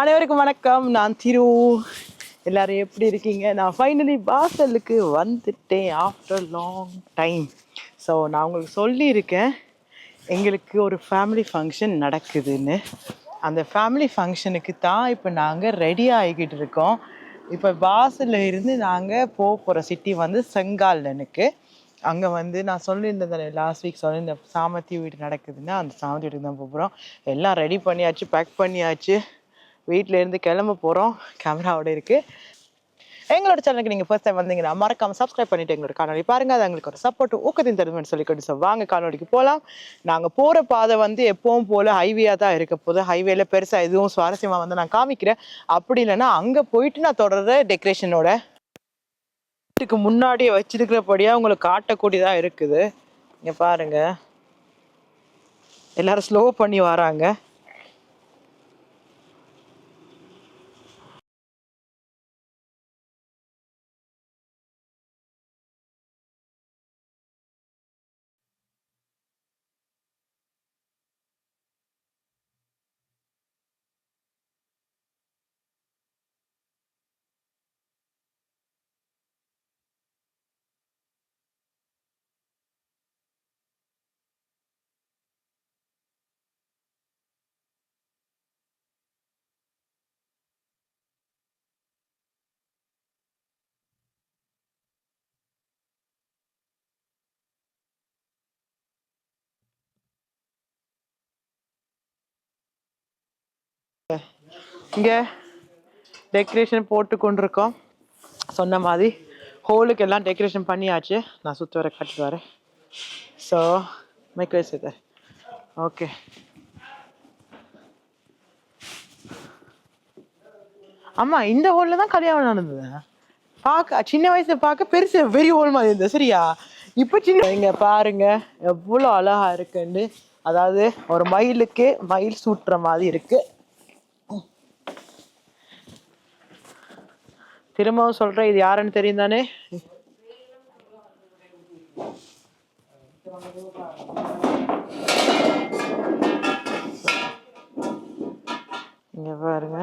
அனைவருக்கும் வணக்கம். நான் திரு. எல்லாரும் எப்படி இருக்கீங்க? நான் ஃபைனலி வாசலுக்கு வந்துட்டேன் ஆஃப்டர் லாங் டைம் ஸோ நான் உங்களுக்கு சொல்லியிருக்கேன் எங்களுக்கு ஒரு ஃபேமிலி ஃபங்க்ஷன் நடக்குதுன்னு. அந்த ஃபேமிலி ஃபங்க்ஷனுக்கு தான் இப்போ நாங்கள் ரெடி ஆகிக்கிட்டு இருக்கோம். இப்போ வாசல்ல இருந்து நாங்கள் போக போகிற சிட்டி வந்து செங்காலனுக்கு அங்கே வந்து நான் சொல்லியிருந்தேன் லாஸ்ட் வீக் சொல்லியிருந்தேன் சாமத்தி வீடு நடக்குதுன்னா அந்த சாமத்தி வீட்டுக்கு தான் போகிறோம் எல்லாம் ரெடி பண்ணியாச்சு பேக் பண்ணியாச்சு. வீட்டிலேருந்து கிளம்ப போகிறோம் கேமராவோட இருக்குது எங்களோட சேனலுக்கு நீங்கள் ஃபர்ஸ்ட் டைம் வந்தீங்கன்னா மறக்காம சப்ஸ்கிரைப் பண்ணிட்டு எங்களோட காணொலி பாருங்க. அது எங்களுக்கு ஒரு சப்போர்ட் ஊக்கத்தின் தருமன்னு சொல்லி கொண்டு ஸோ வாங்க காணொலிக்கு போகலாம் நாங்கள் போகிற பாதை வந்து எப்பவும் போல் ஹைவேயாக தான் இருக்க போது ஹைவேல பெருசாக எதுவும் சுவாரஸ்யமாக வந்து நான் காமிக்கிறேன். அப்படி இல்லைன்னா அங்கே போயிட்டு நான் தொடர்ற டெக்கரேஷனோட வீட்டுக்கு முன்னாடியே வச்சிருக்கிறபடியாக உங்களுக்கு காட்டக்கூடியதாக இருக்குது. இங்கே பாருங்கள் எல்லாரும் ஸ்லோ பண்ணி வராங்க. இங்கே டெக்கரேஷன் போட்டு கொண்டிருக்கோம் சொன்ன மாதிரி ஹோலுக்கு எல்லாம் டெக்கரேஷன் பண்ணியாச்சு. நான் சுற்றி வர காட்டிட்டு வரேன். ஸோ மைக் வச்சு ஓகே ஆமா இந்த ஹோல்ல தான் கல்யாணம் நடந்தது. பார்க்க சின்ன வயசுல பார்க்க பெருசு பெரிய ஹோல் மாதிரி இருந்தது. சரியா? இப்போ சின்ன இங்க பாருங்க எவ்வளோ அழகா இருக்குன்னு. அதாவது ஒரு மயிலுக்கு மயில் சூட்டுற மாதிரி இருக்கு. திரும்பவும் சொல்றேன் இது யாருன்னு தெரியும் தானே இங்க பாருங்க.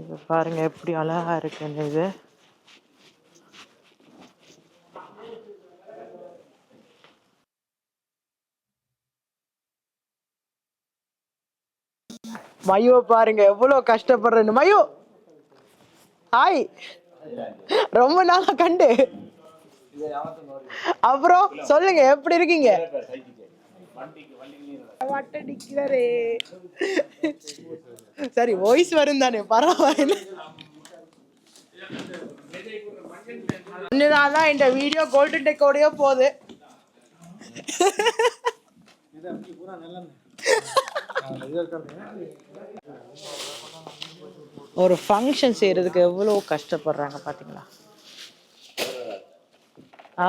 இது பாருங்க எப்படி அழகா இருக்குன்னு இது. மயுவை பாருங்க எவ்வளவு கஷ்டப்படுறேன்னு. மயு! ஹாய்! ரொம்ப நாளா கண்டு. அப்புறம் சொல்லுங்க எப்படி இருக்கீங்க? வட்டடிக்கிறாரே சரி வாய்ஸ் வரும் தானே பரவாயில்ல. தான் இந்த வீடியோ கோல்டன் டெக்கோடய போகுது. ஒரு ஃபங்க்ஷன் செய்யறதுக்கு எவ்வளோ கஷ்டப்படுறாங்க பார்த்தீங்களா ஆ?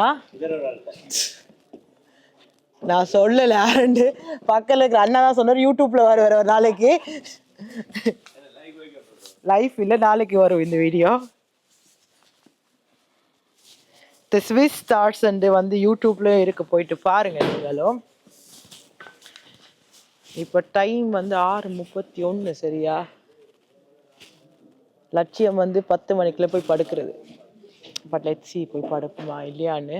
நான் சொல்லல ஆரண்டு. பக்கத்தில் இருக்கிற அண்ணா தான் சொன்னார் யூடியூப்பில் வர வர ஒரு நாளைக்கு. லைஃப் இல்லை நாளைக்கு வரும் இந்த video the Swiss stars and வந்து யூடியூப்லேயும் இருக்கு போயிட்டு பாருங்கள் நீங்களும். இப்போ டைம் வந்து ஆறு முப்பத்தி ஒன்று சரியா? லட்சியம் வந்து பத்து மணிக்குள்ள போய் படுக்கிறது. பட் லெட்ஸி போய் படுப்புமா இல்லையான்னு.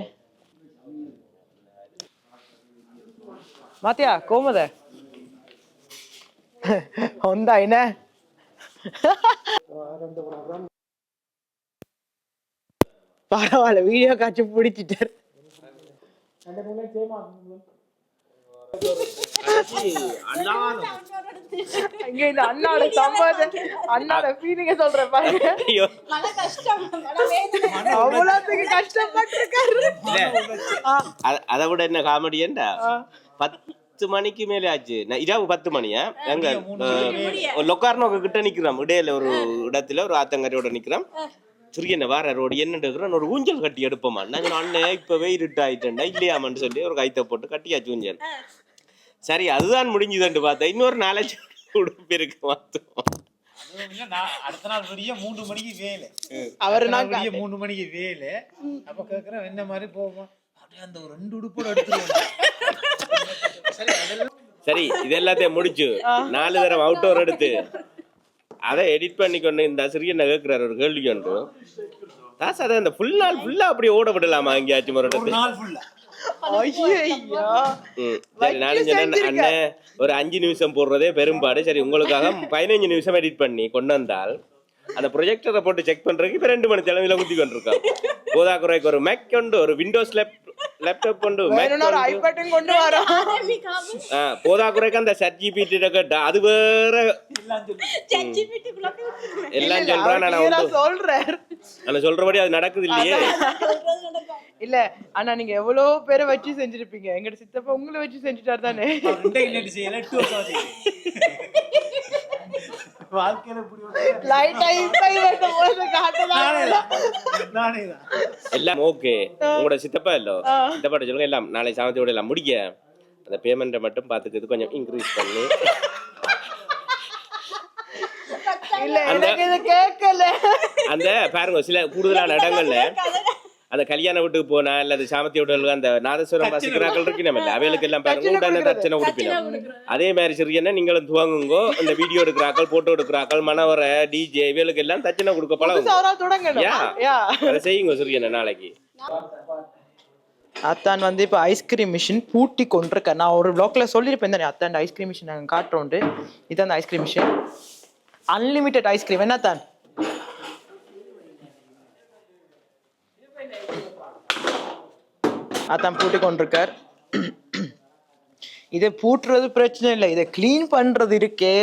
மாத்தியா கோமத? வந்தா என்ன? பரவாயில்ல வீடியோ காட்சி பிடிச்சிட்டாரு. இங்க இந்த சம்பாத ஃபீலிங்க பாருங்க. அத- அதை விட என்ன காமெடியண்டா பத்து மணிக்கு மேலே ஆச்சு. நான் இரவு பத்து மணியா? எங்க? லொக்கார்னோக்கு கிட்ட நிக்கிறோம் இடையில ஒரு இடத்துல ஒரு ஆத்தங்கரையோட நிக்கிறோம் சூரியனை வார ரோடு? என்ன எடுக்கிறோம் ஒரு ஊஞ்சல் கட்டி எடுப்போமா? நாங்க அண்ணன் இப்பவே இருட்டாயிட்டேன்டா. இல்லையாமன்னு சொல்லி ஒரு கைத்தை போட்டு கட்டியாச்சு ஊஞ்சல். சரி அதுதான் முடிஞ்சுதுன்னு பார்த்தா இன்னொரு நாலஞ்சு உடுப்பு இருக்கு பார்த்தோம் அடுத்த நாள் விடிய மூணு மணிக்கு வேலை. அவரு நான் விடிய மூணு மணிக்கு வேலை. அப்ப கேக்குறேன் என்ன மாதிரி போவோம்? அப்படியே அந்த ஒரு ரெண்டு உடுப்போட எடுத்துருவோம். சரி அதெல்லாம் சரி இது எல்லாத்தையும் முடிச்சு. நாலு தரம் அவுட்டோர் எடுத்து. அதை எடிட் பண்ணி கொண்டு இந்த சிறிய கேட்கிறார் ஒரு கேள்வி கொண்டு தாஸ் அதை அந்த ஃபுல் நாள் ஃபுல்லா அப்படி ஓட விடலாமா எங்கேயாச்சும் ஒரு ஒரு ஒரு அஞ்சு நிமிஷம் போடுறதே பெரும்பாடு. சரி உங்களுக்காக பதினஞ்சு நிமிஷம் எடிட் பண்ணி கொண்டு வந்தால் அந்த ப்ரொஜெக்டரை போட்டு செக் பண்றதுக்கு இப்ப ரெண்டு மணி தலைமையில குத்தி கொண்டிருக்கோம் போதா குறைக்கு ஒரு மேக் கொண்டு ஒரு விண்டோஸ் லேப்டாப் கொண்டு கொண்டு. வரோம் ஆ, போதா குறைக்கு அந்த சட் ஜிபிடி கேட்டா அது வேற. எல்லாம் சொல்றான் ஒன்று சொல்றாரு. ஆனா சொல்றபடி அது நடக்குது இல்லையே. இல்ல ஆனா நீங்க எவ்வளவு பேரை வச்சு செஞ்சிருப்பீங்க? எங்க சித்தப்பா உங்களை வச்சு செஞ்சுட்டாரு தானே? எல்லாம் ஓகே. உங்களோட சித்தப்பா இல்லோ? சித்தப்பாட்ட சொல்லுங்க எல்லாம் நாளை சாமத்தியோட எல்லாம் முடிக்க. அந்த பேமெண்ட்டை மட்டும் பார்த்துக்கிறது கொஞ்சம் இன்க்ரீஸ் பண்ணி. அந்த பாருங்க சில கூடுதலான இடங்கள்ல அந்த கல்யாண வீட்டுக்கு போனா அல்லது சாமத்தி வீடுகளுக்கு அந்த நாதஸ்வரம் வாசிக்கிறார்கள் இருக்கணும். இல்ல அவைகளுக்கு எல்லாம் பாருங்க. உடனே தட்சணை கொடுப்பினோம். அதே மாதிரி சிறியன்னா நீங்களும் துவங்குங்கோ. இந்த வீடியோ எடுக்கிறாக்கள் போட்டோ எடுக்கிறாக்கள் மனவர டிஜே இவைகளுக்கு எல்லாம் தட்சணை கொடுக்க பழகும் அதை செய்யுங்க சிறியண்ணா நாளைக்கு. அத்தான் வந்து இப்போ ஐஸ்கிரீம் மிஷின் பூட்டி கொண்டிருக்கேன் நான் ஒரு பிளாக்ல சொல்லியிருப்பேன் தானே அத்தான் ஐஸ்கிரீம் மிஷின் நாங்கள் காட்டுறோண்டு இதான் அந்த ஐஸ்கிரீம் மிஷின் அன்லிமிட்டெட் ஐஸ்கிரீம் என்ன தான் அத்தான் பூட்டி கொண்டிருக்கார். இதை பூட்டுறது பிரச்சனை இல்லை. இதை க்ளீன் பண்றது இருக்கே.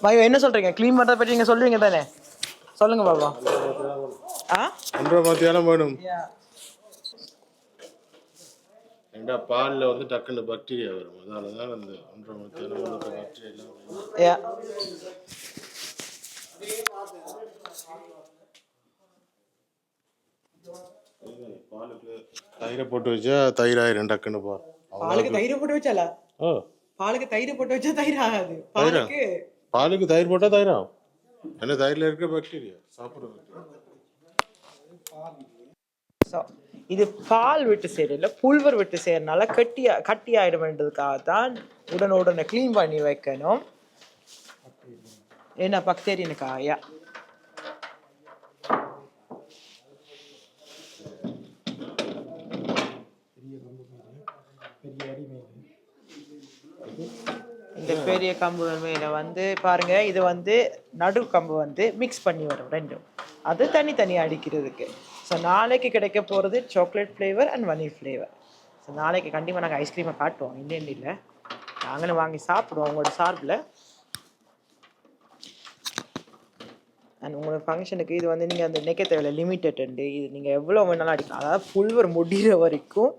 பயோ என்ன சொல்றீங்க? க்ளீன் பண்றத பற்றி நீங்க சொல்றீங்க தானே? சொல்லுங்க பாபா. ஆ? ஒன்றரை மத்தியானம் வேணும். ஏண்டா பாலில் வந்து டக்குன்னு பாக்டீரியா வரும். அதனால தான் அந்த ஒன்றரை மத்தியானம் உங்களுக்கு பாக்டீரியா எல்லாம் பாலுக்கு தயிரை போட்டு வச்சா தயிர் ஆயிரும் டக்குன்னு பால் பாலுக்கு தயிர் போட்டு வச்சாலா ஓ பாலுக்கு தயிர் போட்டு வச்சா தயிர்? ஆகாது? பாலுக்கு பாலுக்கு தயிர் போட்டால் தயிர்? ஆகும் ஏன்னா தயிரில் இருக்க பாக்டீரியா சாப்பிட்ற இது பால் விட்டு செய்யறதுல புல்வர் விட்டு செய்யறதுனால கட்டி கட்டி ஆயிடும்ன்றதுக்காக தான் உடனே உடனே க்ளீன் பண்ணி வைக்கணும். என்ன பெரிய இந்த பெரிய கம்பு மேல வந்து பாருங்க இது வந்து நடு கம்பு வந்து மிக்ஸ் பண்ணி வரும் ரெண்டும். அது தனித்தனியாக அடிக்கிறதுக்கு. ஸோ நாளைக்கு கிடைக்க போகிறது chocolate flavour and vanilla flavour so நாளைக்கு கண்டிப்பாக நாங்கள் ஐஸ்கிரீமை காட்டுவோம் இல்லைன்னு இல்லை. நாங்களும் வாங்கி சாப்பிடுவோம் உங்களோட சார்பில். அண்ட் உங்களோட ஃபங்க்ஷனுக்கு இது வந்து நீங்கள் அந்த நினைக்க தேவையில்ல லிமிட்டட் உண்டு. இது நீங்கள் எவ்வளோ வேணாலும் அடிக்கலாம். அதாவது புல்வர் முடிகிற வரைக்கும்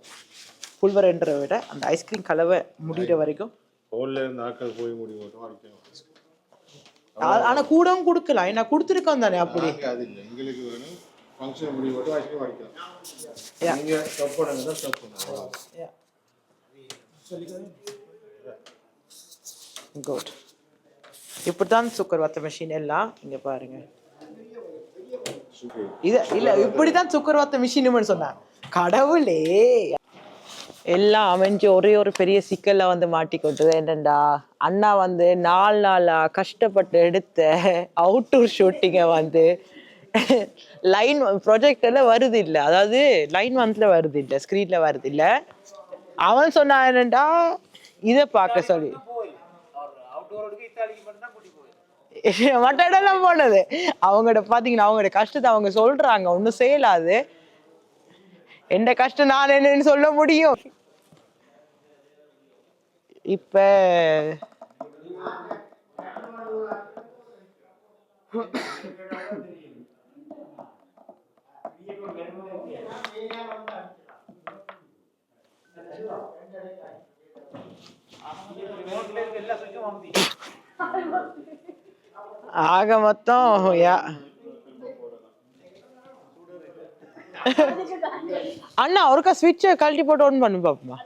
புல்வர்ன்றதை விட அந்த ஐஸ்கிரீம் கலவை முடிகிற வரைக்கும் ஹோலில் இருந்து ஆக்கள் போய் முடி மட்டும் ஆனா கூடவும் கொடுக்கலாம். நான் கொடுத்துருக்கோம் தானே அப்படி. அது இல்லை. எங்களுக்கு வேணும். ஃபங்க்ஷன் முடி மட்டும் ஐஸ்கிரீம் அடிக்கலாம். Yeah. நீங்கள் ஸ்டப் பண்ணுங்க தான் ஸ்டப் பண்ணுங்க. குட் இப்படிதான் சுக்கர் வத்த மிஷின் எல்லாம் இங்க பாருங்க. இது இல்ல இப்படிதான் சுக்கர் வத்த மிஷின் சொன்னேன் கடவுளே எல்லாம் அமைஞ்சு ஒரே ஒரு பெரிய சிக்கல்ல வந்து மாட்டிக்கொண்டது. என்னண்டா? அண்ணா வந்து நாலு நாளா கஷ்டப்பட்டு எடுத்த அவுட்டோர் ஷூட்டிங்கை வந்து லைன் ப்ரொஜெக்டில் வருது இல்லை அதாவது லைன் மந்தில் வருது இல்லை ஸ்க்ரீனில் வருது இல்லை அவன் சொன்னான் என்னண்டா? இதை பார்க்க சொல்லி. அவுட்டோருக்கு இத்தாலிக்கு போனது. அவங்களோட பார்த்தீங்கன்னா அவங்களோட கஷ்டத்தை அவங்க சொல்கிறாங்க ஒன்றும் செய்யலாது. எந்த கஷ்டம் நான் என்னன்னு சொல்ல முடியும். இப்ப ஆக மொத்தம் யா அண்ணா ஒருக்கா ஸ்விட்சை கழட்டி போட்டு ஆன் பண்ணு பாப்போமா.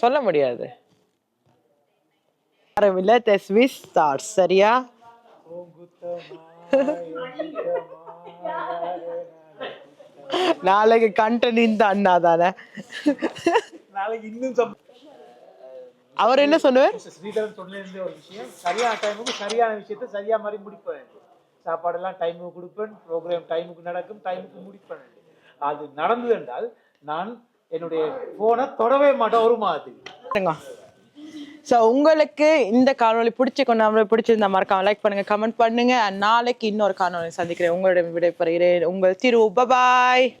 சொல்ல முடியாது. இல்ல த ஸ்விஸ் ஸ்டார்ஸ் சரியா? நாளைக்கு கண்ட இந்த அண்ணா தானே நாளைக்கு இன்னும் அவர் என்ன சொன்னார்? ஸ்ரீதரன் சொன்ன ஒரு விஷயம். சரியான டைமுக்கு சரியான விஷயத்த சரியா மாதிரி முடிப்பேன் சாப்பாடெல்லாம் டைமுக்கு கொடுப்பேன் ப்ரோக்ராம் டைமுக்கு நடக்கும் டைமுக்கு முடிப்பேன். அது நடந்தது என்றால் நான் என்னுடைய போனை தொடவே மாட்டேன் ஒரு மாதத்துக்கு ஸோ உங்களுக்கு இந்த காணொளி பிடிச்சி கொண்டாம பிடிச்சிருந்தா மறக்காம லைக் பண்ணுங்க கமெண்ட் பண்ணுங்க. நாளைக்கு இன்னொரு காணொளி சந்திக்கிறேன். உங்களுடைய விடைபெறுகிறேன். உங்கள் திரு பபாய்